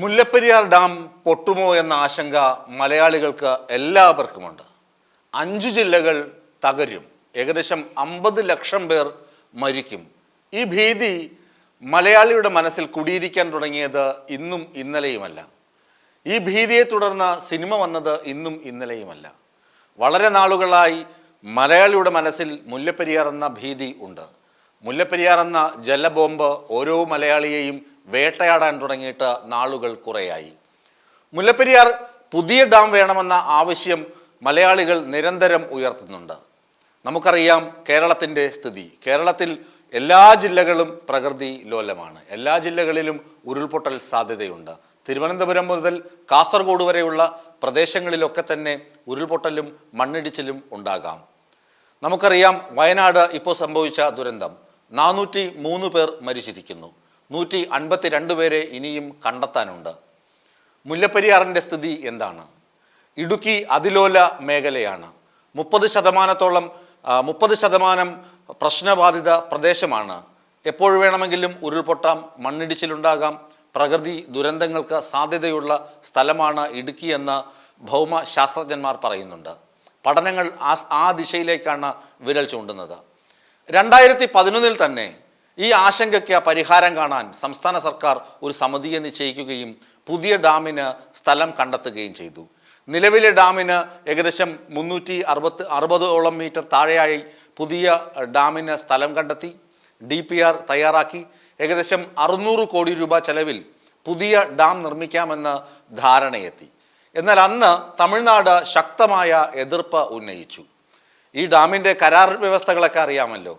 Mullaperiyar dam പൊട്ടുമോ എന്ന ആശങ്ക മലയാളികൾക്ക് എല്ലാവർക്കുമുണ്ട്. അഞ്ച് ജില്ലകൾ തകരും. ഏകദേശം അമ്പത് ലക്ഷം പേർ മരിക്കും. ഈ ഭീതി മലയാളിയുടെ മനസ്സിൽ കുടിയിരിക്കാൻ തുടങ്ങിയത് ഇന്നും ഇന്നലെയുമല്ല. ഈ ഭീതിയെ തുടർന്ന് സിനിമ വന്നത് ഇന്നും ഇന്നലെയുമല്ല. വളരെ നാളുകളായി മലയാളിയുടെ മനസ്സിൽ മുല്ലപ്പെരിയാർ എന്ന ഭീതി ഉണ്ട്. മുല്ലപ്പെരിയാർ എന്ന ജലബോംബ് ഓരോ മലയാളിയെയും വേട്ടയാടാൻ തുടങ്ങിയിട്ട് നാളുകൾ കുറേയായി. മുല്ലപ്പെരിയാർ പുതിയ ഡാം വേണമെന്ന ആവശ്യം മലയാളികൾ നിരന്തരം ഉയർത്തുന്നുണ്ട്. നമുക്കറിയാം കേരളത്തിന്റെ സ്ഥിതി. കേരളത്തിൽ എല്ലാ ജില്ലകളും പ്രകൃതി ലോലമാണ്. എല്ലാ ജില്ലകളിലും ഉരുൾപൊട്ടൽ സാധ്യതയുണ്ട്. തിരുവനന്തപുരം മുതൽ കാസർഗോഡ് വരെയുള്ള പ്രദേശങ്ങളിലൊക്കെ തന്നെ ഉരുൾപൊട്ടലും മണ്ണിടിച്ചിലും ഉണ്ടാകാം. നമുക്കറിയാം വയനാട് ഇപ്പോൾ സംഭവിച്ച ദുരന്തം. നാനൂറ്റി മൂന്ന് പേർ മരിച്ചിരിക്കുന്നു. നൂറ്റി അൻപത്തി രണ്ട് പേരെ ഇനിയും കണ്ടെത്താനുണ്ട്. മുല്ലപ്പെരിയാറിന്റെ സ്ഥിതി എന്താണ്? ഇടുക്കി അതിലോല മേഖലയാണ്. മുപ്പത് ശതമാനത്തോളം മുപ്പത് ശതമാനം പ്രശ്നബാധിത പ്രദേശമാണ്. എപ്പോൾ വേണമെങ്കിലും ഉരുൾപൊട്ടാം മണ്ണിടിച്ചിലുണ്ടാകാം പ്രകൃതി ദുരന്തങ്ങൾക്ക് സാധ്യതയുള്ള സ്ഥലമാണ് ഇടുക്കി എന്ന് ഭൗമ ശാസ്ത്രജ്ഞന്മാർ പറയുന്നുണ്ട്. പഠനങ്ങൾ ആ ആ ദിശയിലേക്കാണ് വിരൽ ചൂണ്ടുന്നത്. രണ്ടായിരത്തി പതിനൊന്നിൽ തന്നെ ഈ ആശങ്കയ്ക്ക് പരിഹാരം കാണാൻ സംസ്ഥാന സർക്കാർ ഒരു സമിതിയെ നിശ്ചയിക്കുകയും പുതിയ ഡാമിന് സ്ഥലം കണ്ടെത്തുകയും ചെയ്തു. നിലവിലെ ഡാമിന് ഏകദേശം മുന്നൂറ്റി അറുപത്തി അറുപതോളം മീറ്റർ താഴെയായി പുതിയ ഡാമിന് സ്ഥലം കണ്ടെത്തി ഡി പി ആർ തയ്യാറാക്കി. ഏകദേശം അറുന്നൂറ് കോടി രൂപ ചെലവിൽ പുതിയ ഡാം നിർമ്മിക്കാമെന്ന് ധാരണയെത്തി. എന്നാൽ അന്ന് തമിഴ്നാട് ശക്തമായ എതിർപ്പ് ഉന്നയിച്ചു. ഈ ഡാമിന്റെ കരാർ വ്യവസ്ഥകളൊക്കെ അറിയാമല്ലോ.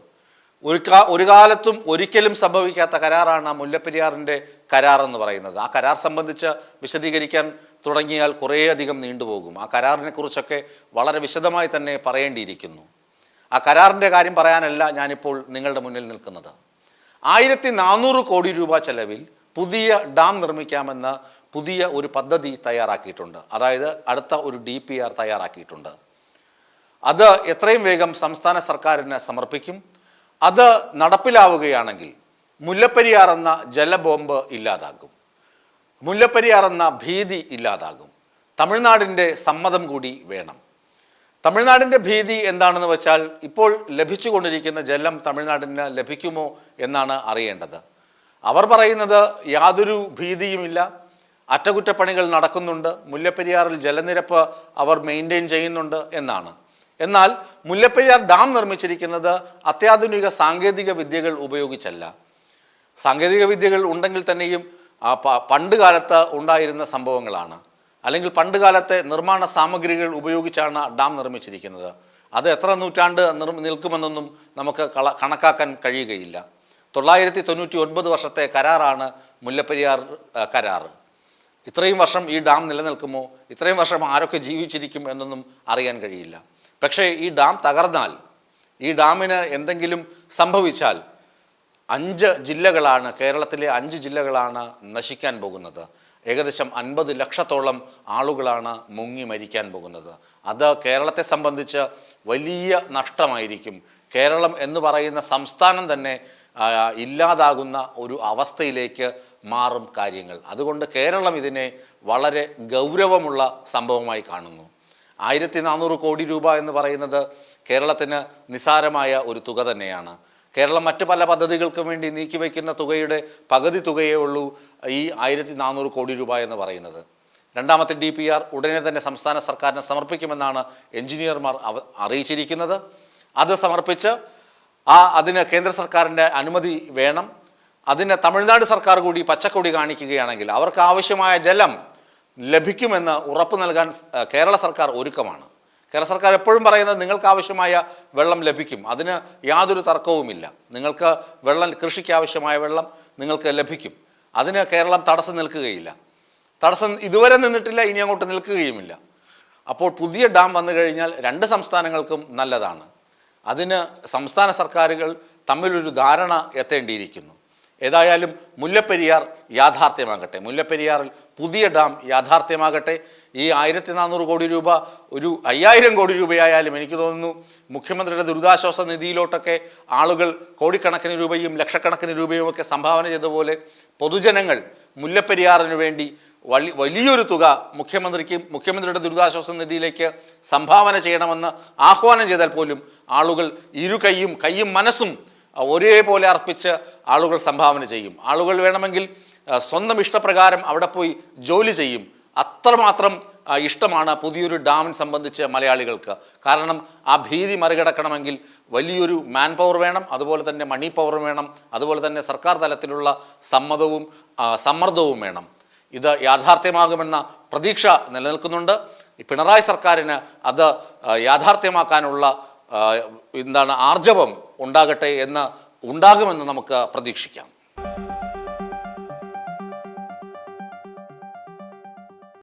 ഒരു ഒരു കാലത്തും ഒരിക്കലും സംഭവിക്കാത്ത കരാറാണ് ആ മുല്ലപ്പെരിയാറിന്റെ കരാർ എന്ന് പറയുന്നത്. ആ കരാർ സംബന്ധിച്ച് വിശദീകരിക്കാൻ തുടങ്ങിയാൽ കുറേയധികം നീണ്ടുപോകും. ആ കരാറിനെ കുറിച്ചൊക്കെ വളരെ വിശദമായി തന്നെ പറയേണ്ടിയിരിക്കുന്നു. ആ കരാറിന്റെ കാര്യം പറയാനല്ല ഞാനിപ്പോൾ നിങ്ങളുടെ മുന്നിൽ നിൽക്കുന്നത്. ആയിരത്തി നാനൂറ് കോടി രൂപ ചെലവിൽ പുതിയ ഡാം നിർമ്മിക്കാമെന്ന പുതിയ ഒരു പദ്ധതി തയ്യാറാക്കിയിട്ടുണ്ട്. അതായത് അടുത്ത ഒരു ഡി പി ആർ തയ്യാറാക്കിയിട്ടുണ്ട്. അത് എത്രയും വേഗം സംസ്ഥാന സർക്കാരിന് സമർപ്പിക്കും. അത് നടപ്പിലാവുകയാണെങ്കിൽ മുല്ലപ്പെരിയാർ എന്ന ജലബോംബ് ഇല്ലാതാകും. മുല്ലപ്പെരിയാർ എന്ന ഭീതി ഇല്ലാതാകും. തമിഴ്നാടിന്റെ സമ്മതം കൂടി വേണം. തമിഴ്നാടിന്റെ ഭീതി എന്താണെന്ന് വെച്ചാൽ ഇപ്പോൾ ലഭിച്ചുകൊണ്ടിരിക്കുന്ന ജലം തമിഴ്നാടിന് ലഭിക്കുമോ എന്നാണ് അറിയേണ്ടത്. അവർ പറയുന്നത് യാതൊരു ഭീതിയുമില്ല. അറ്റകുറ്റപ്പണികൾ നടക്കുന്നുണ്ട്. മുല്ലപ്പെരിയാറിൽ ജലനിരപ്പ് അവർ മെയിന്റെയിൻ ചെയ്യുന്നുണ്ട് എന്നാണ്. എന്നാൽ മുല്ലപ്പെരിയാർ ഡാം നിർമ്മിച്ചിരിക്കുന്നത് അത്യാധുനിക സാങ്കേതിക വിദ്യകൾ ഉപയോഗിച്ചല്ല. സാങ്കേതിക വിദ്യകൾ ഉണ്ടെങ്കിൽ തന്നെയും പണ്ട് കാലത്ത് ഉണ്ടായിരുന്ന സംഭവങ്ങളാണ്. അല്ലെങ്കിൽ പണ്ട് കാലത്തെ നിർമ്മാണ സാമഗ്രികൾ ഉപയോഗിച്ചാണ് ഡാം നിർമ്മിച്ചിരിക്കുന്നത്. അത് എത്ര നൂറ്റാണ്ട് നിൽക്കുമെന്നൊന്നും നമുക്ക് കള കണക്കാക്കാൻ കഴിയുകയില്ല. തൊള്ളായിരത്തി തൊണ്ണൂറ്റി ഒൻപത് വർഷത്തെ കരാറാണ് മുല്ലപ്പെരിയാർ കരാർ ഇത്രയും വർഷം ഈ ഡാം നിലനിൽക്കുമോ? ഇത്രയും വർഷം ആരൊക്കെ ജീവിച്ചിരിക്കും എന്നൊന്നും അറിയാൻ കഴിയില്ല. പക്ഷേ ഈ ഡാം തകർന്നാൽ ഈ ഡാമിന് എന്തെങ്കിലും സംഭവിച്ചാൽ അഞ്ച് ജില്ലകളാണ് കേരളത്തിലെ അഞ്ച് ജില്ലകളാണ് നശിക്കാൻ പോകുന്നത്. ഏകദേശം അൻപത് ലക്ഷത്തോളം ആളുകളാണ് മുങ്ങി മരിക്കാൻ പോകുന്നത്. അത് കേരളത്തെ സംബന്ധിച്ച് വലിയ നഷ്ടമായിരിക്കും. കേരളം എന്ന് പറയുന്ന സംസ്ഥാനം തന്നെ ഇല്ലാതാകുന്ന ഒരു അവസ്ഥയിലേക്ക് മാറും കാര്യങ്ങൾ. അതുകൊണ്ട് കേരളം ഇതിനെ വളരെ ഗൗരവമുള്ള സംഭവമായി കാണുന്നു. ആയിരത്തി നാനൂറ് കോടി രൂപ എന്ന് പറയുന്നത് കേരളത്തിന് നിസാരമായ ഒരു തുക തന്നെയാണ്. കേരളം മറ്റ് പല പദ്ധതികൾക്കും വേണ്ടി നീക്കിവെക്കുന്ന തുകയുടെ പകുതി തുകയേ ഉള്ളൂ ഈ ആയിരത്തി നാനൂറ് കോടി രൂപ എന്ന് പറയുന്നത്. രണ്ടാമത്തെ ഡി പി ആർ ഉടനെ തന്നെ സംസ്ഥാന സർക്കാരിന് സമർപ്പിക്കുമെന്നാണ് എഞ്ചിനീയർമാർ അറിയിച്ചിരിക്കുന്നത്. അത് സമർപ്പിച്ച് ആ അതിന് കേന്ദ്ര സർക്കാരിന്റെ അനുമതി വേണം. അതിന് തമിഴ്നാട് സർക്കാർ കൂടി പച്ചക്കൊടി കാണിക്കുകയാണെങ്കിൽ അവർക്ക് ആവശ്യമായ ജലം ലഭിക്കുമെന്ന് ഉറപ്പ് നൽകാൻ കേരള സർക്കാർ ഒരുക്കമാണ്. കേരള സർക്കാർ എപ്പോഴും പറയുന്നത് നിങ്ങൾക്ക് ആവശ്യമായ വെള്ളം ലഭിക്കും. അതിന് യാതൊരു തർക്കവുമില്ല. നിങ്ങൾക്ക് വെള്ളം കൃഷിക്ക് ആവശ്യമായ വെള്ളം നിങ്ങൾക്ക് ലഭിക്കും. അതിന് കേരളം തടസ്സം നിൽക്കുകയില്ല. തടസ്സം ഇതുവരെ നിന്നിട്ടില്ല ഇനി അങ്ങോട്ട് നിൽക്കുകയുമില്ല. അപ്പോൾ പുതിയ ഡാം വന്നു കഴിഞ്ഞാൽ രണ്ട് സംസ്ഥാനങ്ങൾക്കും നല്ലതാണ്. അതിന് സംസ്ഥാന സർക്കാരുകൾ തമ്മിലൊരു ധാരണ എത്തേണ്ടിയിരിക്കുന്നു. ഏതായാലും മുല്ലപ്പെരിയാർ യാഥാർത്ഥ്യമാകട്ടെ. മുല്ലപ്പെരിയാറിൽ പുതിയ ഡാം യാഥാർത്ഥ്യമാകട്ടെ. ഈ ആയിരത്തി നാനൂറ് കോടി രൂപ ഒരു അയ്യായിരം കോടി രൂപയായാലും എനിക്ക് തോന്നുന്നു മുഖ്യമന്ത്രിയുടെ ദുരിതാശ്വാസ നിധിയിലോട്ടൊക്കെ ആളുകൾ കോടിക്കണക്കിന് രൂപയും ലക്ഷക്കണക്കിന് രൂപയും ഒക്കെ സംഭാവന ചെയ്ത പോലെ പൊതുജനങ്ങൾ മുല്ലപ്പെരിയാറിന് വേണ്ടി വലി വലിയൊരു തുക മുഖ്യമന്ത്രിക്ക് മുഖ്യമന്ത്രിയുടെ ദുരിതാശ്വാസ നിധിയിലേക്ക് സംഭാവന ചെയ്യണമെന്ന് ആഹ്വാനം ചെയ്താൽ പോലും ആളുകൾ ഇരു കൈയും കൈയും മനസ്സും ഒരേപോലെ അർപ്പിച്ച് ആളുകൾ സംഭാവന ചെയ്യും. ആളുകൾ വേണമെങ്കിൽ സ്വന്തം ഇഷ്ടപ്രകാരം അവിടെ പോയി ജോലി ചെയ്യും. അത്രമാത്രം ഇഷ്ടമാണ് പുതിയൊരു ഡാമിനെ സംബന്ധിച്ച് മലയാളികൾക്ക്. കാരണം ആ ഭീതി മറികടക്കണമെങ്കിൽ വലിയൊരു മാൻ പവർ വേണം അതുപോലെ തന്നെ മണി പവർ വേണം അതുപോലെ തന്നെ സർക്കാർ തലത്തിലുള്ള സമ്മതവും സമ്മർദ്ദവും വേണം. ഇത് യാഥാർത്ഥ്യമാകുമെന്ന പ്രതീക്ഷ നിലനിൽക്കുന്നുണ്ട്. പിണറായി സർക്കാരിന് അത് യാഥാർത്ഥ്യമാക്കാനുള്ള എന്താണ് ആർജവം ഉണ്ടാകട്ടെ എന്ന് ഉണ്ടാകുമെന്ന് നമുക്ക് പ്രതീക്ഷിക്കാം.